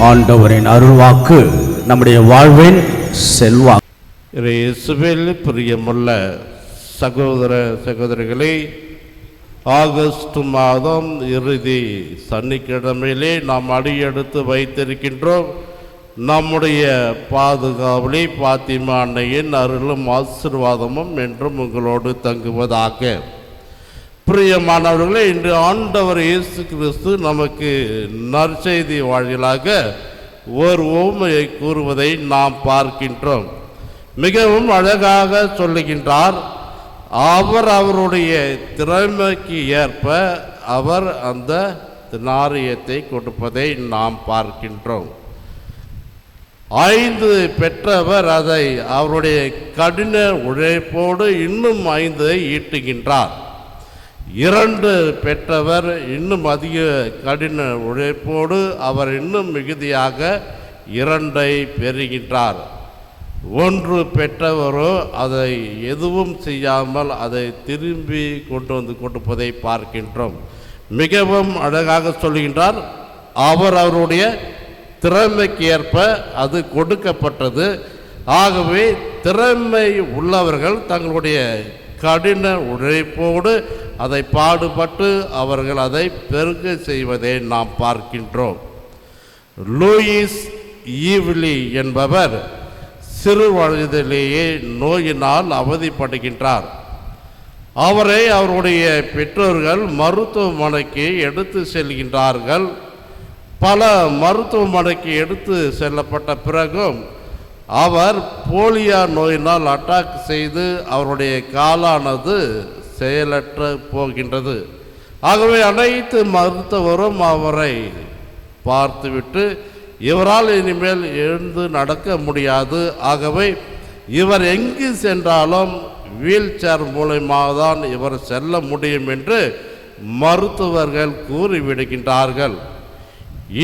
ஆண்டவரின் அருள்வாக்கு நம்முடைய வாழ்வின் செல்வா இயேசுவில் பிரியமுள்ள சகோதர சகோதரிகளே ஆகஸ்ட் மாதம் இறுதி சனிக்கிழமையிலே நாம் அடியெடுத்து வைத்திருக்கின்றோம். நம்முடைய பாதுகாவலி பாத்திமா அன்னையின் அருளும் ஆசீர்வாதமும் என்றும் உங்களோடு தங்குவதாக பிரியமானவர்களே இன்று ஆண்டவர் இயேசு கிறிஸ்து நமக்கு நற்செய்தி வாயிலாக ஓர் ஓமையை கூறுவதை நாம் பார்க்கின்றோம். மிகவும் அழகாக சொல்லுகின்றார் அவர் அவருடைய திறமைக்கு ஏற்ப அவர் அந்த நாரியத்தை கொடுப்பதை நாம் பார்க்கின்றோம். ஐந்து பெற்றவர் அதை அவருடைய கடின உழைப்போடு இன்னும் ஐந்தை ஈட்டுகின்றார். இரண்டு பெற்றவர் இன்னும் அதிக கடின உழைப்போடு அவர் இன்னும் மிகுதியாக இரண்டை பெறுகின்றார். ஒன்று பெற்றவரோ அதை எதுவும் செய்யாமல் அதை திரும்பி கொண்டு வந்து கொடுப்பதை பார்க்கின்றோம். மிகவும் அழகாக சொல்கின்றார் அவர் அவருடைய திறமைக்கு ஏற்ப அது கொடுக்கப்பட்டது. ஆகவே திறமை உள்ளவர்கள் தங்களுடைய கடின உழைப்போடு அதை பாடுபட்டு அவர்கள் அதை பெருக செய்வதை நாம் பார்க்கின்றோம். லூயிஸ் ஈவ்லி என்பவர் சிறு வயதிலேயே நோயினால் அவதிப்படுகின்றார். அவரை அவருடைய பெற்றோர்கள் மருத்துவமனைக்கு எடுத்து செல்கின்றார்கள். பல மருத்துவமனைக்கு எடுத்து செல்லப்பட்ட பிறகும் அவர் போலியா நோயினால் அட்டாக் செய்து அவருடைய காலானது செயலற்ற போகின்றது. ஆகவே அனைத்து மருத்துவரும் அவரை பார்த்துவிட்டு இவரால் இனிமேல் எழுந்து நடக்க முடியாது. ஆகவே இவர் எங்கு சென்றாலும் வீல் சேர் மூலயமாக தான் இவர் செல்ல முடியும் என்று மருத்துவர்கள் கூறிவிடுகின்றார்கள்.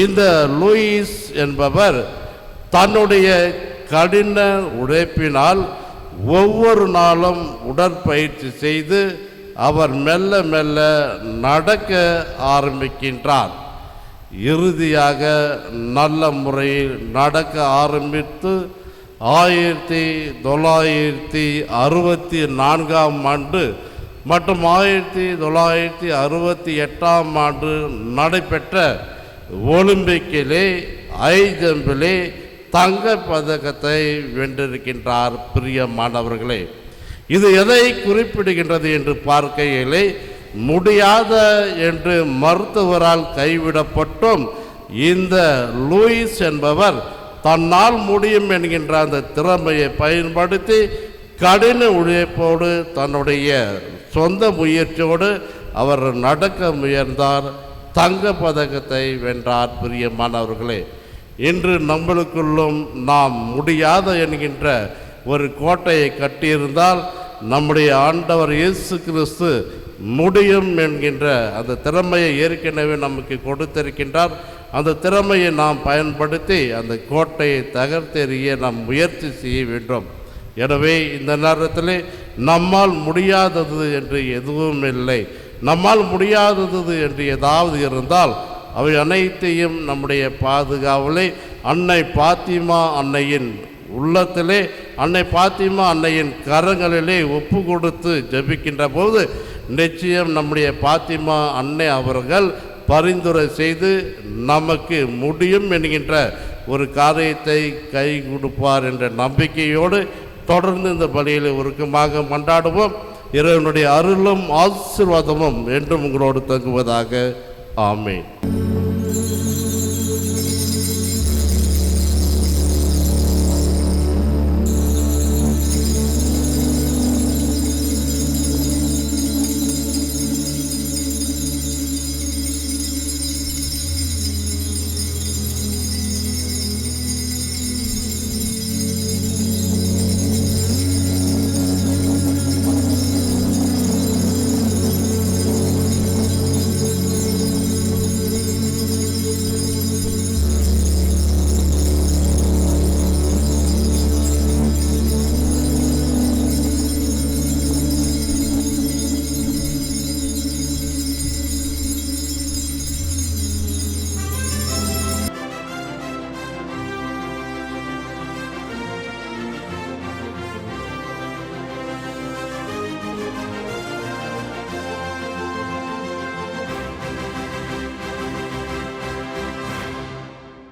இந்த லூயிஸ் என்பவர் தன்னுடைய கடின உழைப்பினால் ஒவ்வொரு நாளும் உடற்பயிற்சி செய்து அவர் மெல்ல மெல்ல நடக்க ஆரம்பிக்கின்றார். இறுதியாக நல்ல முறையில் நடக்க ஆரம்பித்து ஆயிரத்தி தொள்ளாயிரத்தி அறுபத்தி நான்காம் ஆண்டு மற்றும் ஆயிரத்தி தொள்ளாயிரத்தி அறுபத்தி எட்டாம் ஆண்டு நடைபெற்ற ஒலிம்பிக்கிலே ஐ ஜம்பிலே தங்க பதக்கத்தை வென்றிருக்கின்றார் பிரியமானவர்களே. இது எதை குறிப்பிடுகின்றது என்று பார்க்கையிலே முடியாத என்று மருத்துவரால் கைவிடப்பட்டும் இந்த லூயிஸ் என்பவர் தன்னால் முடியும் என்கின்ற அந்த திறமையை பயன்படுத்தி கடின உழைப்போடு தன்னுடைய சொந்த முயற்சியோடு அவர் நடக்க முயன்றார் தங்க பதக்கத்தை வென்றார் பிரியமானவர்களே. இன்று நம்மளுக்குள்ளும் நாம் முடியாத என்கின்ற ஒரு கோட்டையை கட்டியிருந்தால் நம்முடைய ஆண்டவர் இயேசு கிறிஸ்து முடியும் என்கின்ற அந்த திறமையை ஏற்கனவே நமக்கு கொடுத்திருக்கின்றார். அந்த திறமையை நாம் பயன்படுத்தி அந்த கோட்டையை தகர்த்தெறிய நாம் முயற்சி செய்ய வேண்டும். எனவே இந்த நேரத்தில் நம்மால் முடியாதது என்று எதுவும் இல்லை. நம்மால் முடியாதது என்று ஏதாவது இருந்தால் அவை அனைத்தையும் நம்முடைய பாதுகாவலை. அன்னை பாத்திமா அன்னையின் உள்ளத்திலே அன்னை பாத்திமா அன்னையின் கரங்களிலே ஒப்பு கொடுத்து ஜபிக்கின்ற போது நிச்சயம் நம்முடைய பாத்திமா அன்னை அவர்கள் பரிந்துரை செய்து நமக்கு முடியும் என்கின்ற ஒரு காரியத்தை கை கொடுப்பார் என்ற நம்பிக்கையோடு தொடர்ந்து இந்த பலியில் உருக்கமாக கொண்டாடுவோம் இறைவனுடைய அருளும் ஆசீர்வாதமும் என்றும் உங்களோடு தங்குவதாக. ஆமேன்.